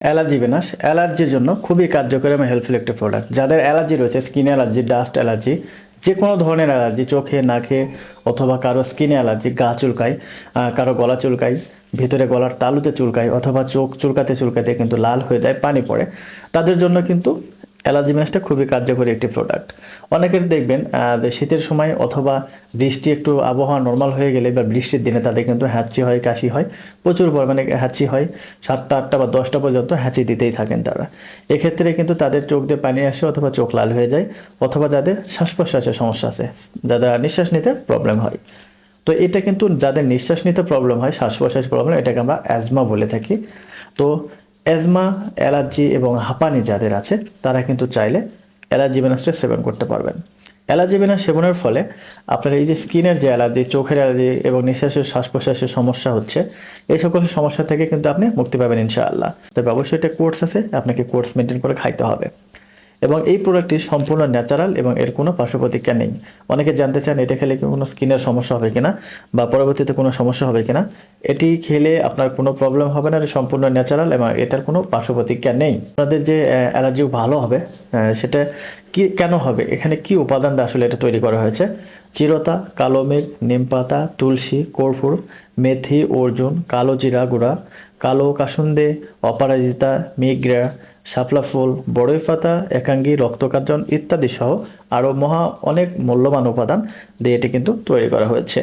Allergy বেনাস অ্যালার্জির জন্য খুবই কার্যকরী এবং হেল্পফুল একটি প্রোডাক্ট যাদের অ্যালার্জি রয়েছে স্কিন অ্যালার্জি ডাস্ট অ্যালার্জি যে কোনো ধরনের অ্যালার্জি, চোখে, নাকে অথবা কারও স্কিনে অ্যালার্জি, গা চুলকায় কারও গলা চুলকায়, ভিতরে গলার তালুতে চুলকায় অথবা চোখ চুলকাতে চুলকাতে কিন্তু লাল হয়ে যায়, পানি পড়ে। তাদের জন্য কিন্তু অ্যালার্জি ম্যাসটা খুবই কার্যকরী একটি প্রোডাক্ট অনেকের দেখবেন যে শীতের সময় অথবা বৃষ্টি একটু আবহাওয়া নর্মাল হয়ে গেলে বা বৃষ্টির দিনে তাদের কিন্তু হ্যাঁচি হয়, কাশি হয়, প্রচুর পরিমাণে হ্যাঁচি হয়, সাতটা, আটটা বা দশটা পর্যন্ত হ্যাঁচি দিতেই থাকেন তারা। এক্ষেত্রে কিন্তু তাদের চোখ দিয়ে পানি আসে অথবা চোখ লাল হয়ে যায় অথবা যাদের শ্বাস প্রশ্বাসের সমস্যা আছে, যাদের নিঃশ্বাস নিতে প্রবলেম হয়। তো এটা কিন্তু যাদের নিঃশ্বাস নিতে প্রবলেম হয় শ্বাস প্রশ্বাস প্রবলেম এটাকে আমরা অ্যাজমা বলে থাকি। তো অ্যাজমা অ্যালার্জি এবং হাঁপানি যাদের আছে, তারা কিন্তু চাইলে অ্যালার্জি বেনাসটা সেবন করতে পারবেন। অ্যালার্জি বেনাস সেবনের ফলে আপনার এই যে স্কিনের যে অ্যালার্জি, চোখের অ্যালার্জি এবং নিঃশ্বাসের শ্বাস প্রশ্বাসের সমস্যা হচ্ছে, এই সকল সমস্যা থেকে কিন্তু আপনি মুক্তি পাবেন ইনশাআল্লাহ। তবে অবশ্যই একটা কোর্স আছে, আপনাকে কোর্স মেনটেন করে খাইতে হবে। এবং এই প্রোডাক্টটি সম্পূর্ণ ন্যাচারাল এবং এর কোনো পার্শ্বপ্রতিক্রিয়া নেই। অনেকে জানতে চান, এটা খেলে কোনো স্কিনের সমস্যা হবে কিনা বা পরবর্তীতে কোনো সমস্যা হবে কিনা? এটি খেলে আপনার কোনো প্রবলেম হবে না, এটা সম্পূর্ণ ন্যাচারাল এবং এটার কোনো পার্শ্বপ্রতিক্রিয়া নেই। আপনাদের যে অ্যালার্জি ভালো হবে সেটা কি, কেন হবে? এখানে কি উপাদান দিয়ে আসলে এটা তৈরি করা হয়েছে? চিরতা, কালো মেঘ নিমপাতা তুলসী, কর্পূর, মেথি, অর্জুন, কালো জিরা গুঁড়া কালো কাসুন্দে, অপরাজিতা মেঘরা শাপলা ফুল বড়ই পাতা একাঙ্গি, রক্তকার্জন ইত্যাদি সহ আরও মহা অনেক মূল্যবান উপাদান দিয়ে এটি কিন্তু তৈরি করা হয়েছে।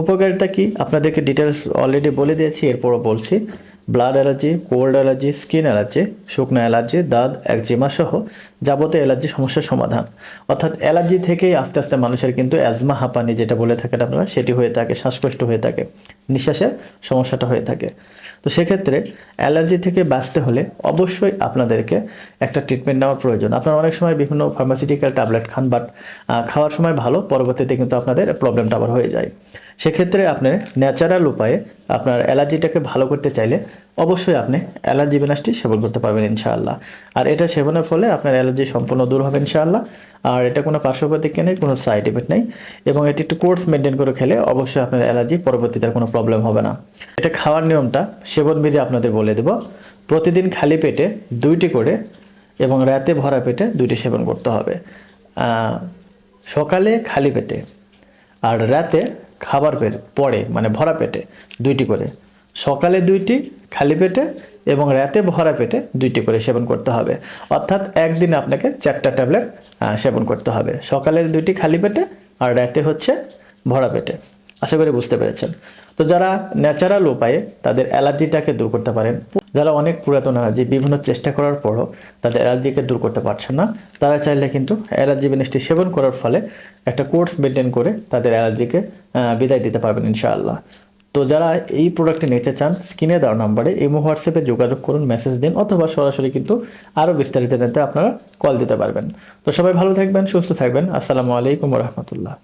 উপকারিতা কি? আপনাদেরকে ডিটেলস অলরেডি বলে দিয়েছি, এরপরও বলছি। Blood allergy, cold allergy, skin allergy, শুকনো অ্যালার্জি, দাঁত, একজিমা সহ যাবতীয় অ্যালার্জি সমস্যার সমাধান। অর্থাৎ অ্যালার্জি থেকেই আস্তে আস্তে মানুষের কিন্তু অ্যাজমা, হাঁপানি যেটা বলে থাকেন আপনারা, সেটি হয়ে থাকে, শ্বাসকষ্ট হয়ে থাকে, নিঃশ্বাসের সমস্যাটা হয়ে থাকে। তো সেক্ষেত্রে অ্যালার্জি থেকে বাঁচতে হলে অবশ্যই আপনাদেরকে একটা ট্রিটমেন্ট নেওয়ার প্রয়োজন। আপনারা অনেক সময় বিভিন্ন ফার্মাসিউটিক্যাল ট্যাবলেট খান বাট খাওয়ার সময় ভালো, পরবর্তীতে কিন্তু আপনাদের প্রবলেমটা আবার হয়ে যায়। সেক্ষেত্রে আপনি ন্যাচারাল উপায়ে আপনার অ্যালার্জিটাকে ভালো করতে চাইলে অবশ্যই আপনি অ্যালার্জি বিনাশটি সেবন করতে পারবেন ইনশাআল্লাহ। আর এটা সেবনের ফলে আপনার অ্যালার্জি সম্পূর্ণ দূর হবে ইনশাআল্লাহ। আর এটা কোনো পার্শ্ব প্রতিক্রিয়া নেই, কোনো সাইড এফেক্ট নেই এবং এটি একটু কোর্স মেনটেন করে খেলে অবশ্যই আপনার অ্যালার্জি পরবর্তীতে কোনো প্রবলেম হবে না। এটা খাওয়ার নিয়মটা সেবন বিধি আপনাদের বলে দেব। প্রতিদিন খালি পেটে দুইটি করে এবং রাতে ভরা পেটে দুইটি সেবন করতে হবে। সকালে খালি পেটে আর রাতে খাবার পরে মানে ভরা পেটে দুইটি করে। সকালে দুইটি, খালি পেটে এবং রাতে ভরা পেটে দুইটি করে সেবন করতে হবে। অর্থাৎ একদিনে আপনাকে চারটা ট্যাবলেট সেবন করতে হবে। সকালে দুইটি খালি পেটে আর রাতে হচ্ছে ভরা পেটে। আশা করি বুঝতে পেরেছেন। তো যারা ন্যাচারাল উপায়ে তাদের অ্যালার্জিটাকে দূর করতে পারেন, যারা অনেক পুরাতন অ্যালার্জি, বিভিন্ন চেষ্টা করার পরও তাদের অ্যালার্জিকে দূর করতে পারছেন না, তারা চাইলে কিন্তু অ্যালার্জি বিনিষ্টি সেবন করার ফলে একটা কোর্স মেনটেন করে তাদের অ্যালার্জিকে বিদায় দিতে পারবেন ইনশাআল্লাহ। তো যারা এই প্রোডাক্টটি নিতে চান, স্ক্রিনে দেওয়া নাম্বারে এই হোয়াটসঅ্যাপে যোগাযোগ করুন, মেসেজ দিন, অথবা সরাসরি কিন্তু আরও বিস্তারিত নিতে আপনারা কল দিতে পারবেন। তো সবাই ভালো থাকবেন, সুস্থ থাকবেন। আসসালামু আলাইকুম রহমতুল্লাহ।